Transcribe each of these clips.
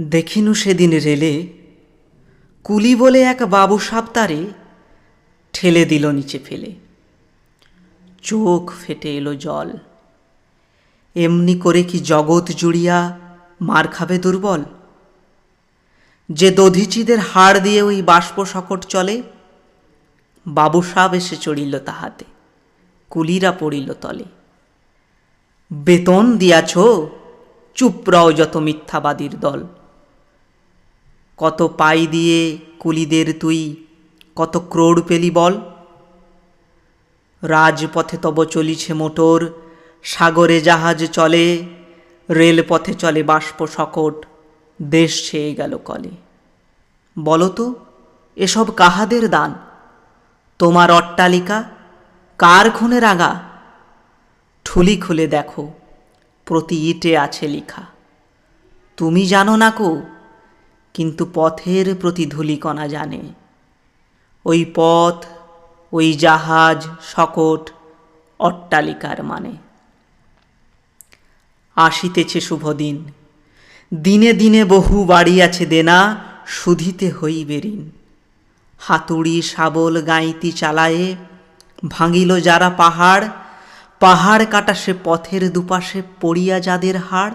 দেখিনু সেদিন রেলে, কুলি বলে এক বাবু সাপ তারে ঠেলে দিল নিচে ফেলে। চোখ ফেটে এলো জল। এমনি করে কি জগৎ জুড়িয়া মার খাবে দুর্বল? যে দধিচিদের হাড় দিয়ে ওই বাষ্প সকট চলে, বাবু সাপ এসে চড়িল তাহাতে, কুলিরা পড়িল তলে। বেতন দিয়াছ, চুপ রও যত মিথ্যাবাদীর দল। কত পাই দিয়ে কুলিদের তুই, কত ক্রোড় পেলি বল? রাজপথে তব চলিছে মোটর, সাগরে জাহাজ চলে, রেলপথে চলে বাষ্প সকট, দেশ ছেয়ে গেল কলে। বলতো এসব কাহাদের দান? তোমার অট্টালিকা কার খুনে রাঙা? ঠুলি খুলে দেখো, প্রতি ইটে আছে লিখা। তুমি জানো না কো কিন্তু পথের প্রতি ধূলিকণা জানে। ওই পথ, ওই জাহাজ, শকট, অট্টালিকার মানে। আসিতেছে শুভ দিন। দিনে বহু বাড়ি আছে দেনা শুধিতে হইবে ঋণ। হাতুড়ি শাবল গাঁইতি চালায়ে ভাঙিল যারা পাহাড় পাহাড় কাটা সে পথের দুপাশে পড়িয়া যাদের হাড়।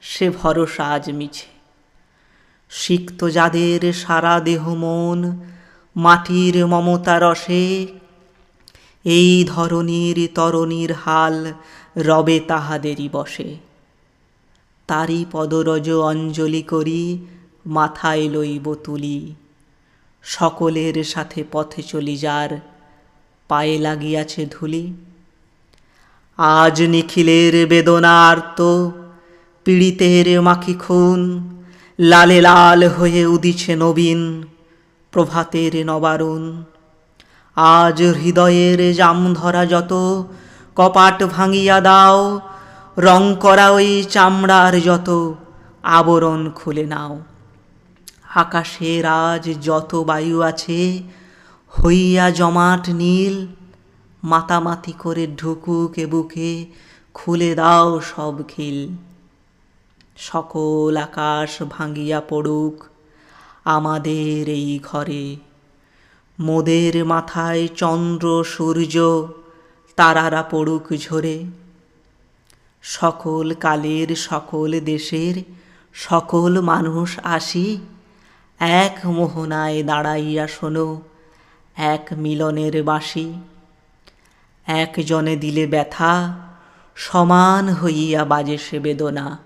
সে ভরসা আজ মিছে। সিক্ত যাদের সারা দেহ মন, মাটির মমতা রসে, এই ধরনীর তরণীর হাল রবে তাহাদেরই বসে। তারই পদরজ অঞ্জলি করি, মাথায় লইব তুলি। সকলের সাথে পথে চলি যার পায়ে লাগিয়াছে ধুলি। আজ নিখিলের বেদনা আর্ত পীড়িতের মাখি খুন, লালে লাল হয়ে উদিছে নবীন প্রভাতের নবারুণ। আজ হৃদয়ের জাম ধরা যত, কপাট ভাঙিয়া দাও, রং করা ওই চামড়ার যত, আবরণ খুলে নাও। আকাশের আজ যত বায়ু আছে, হইয়া জমাট নীল, মাতামাতি করে ঢুকুকে বুকে, খুলে দাও সব খিল। সকল আকাশ ভাঙিয়া পড়ুক আমাদের এই ঘরে। মোদের মাথায় চন্দ্র, সূর্য, তারারা পড়ুক ঝরে। সকল কালের, সকল দেশের, সকল মানুষ আসি, এক মোহনায় দাঁড়াইয়া শোনো, এক মিলনের বাসি। একজনে দিলে ব্যথা, সমান হইয়া বাজে সে বেদনা।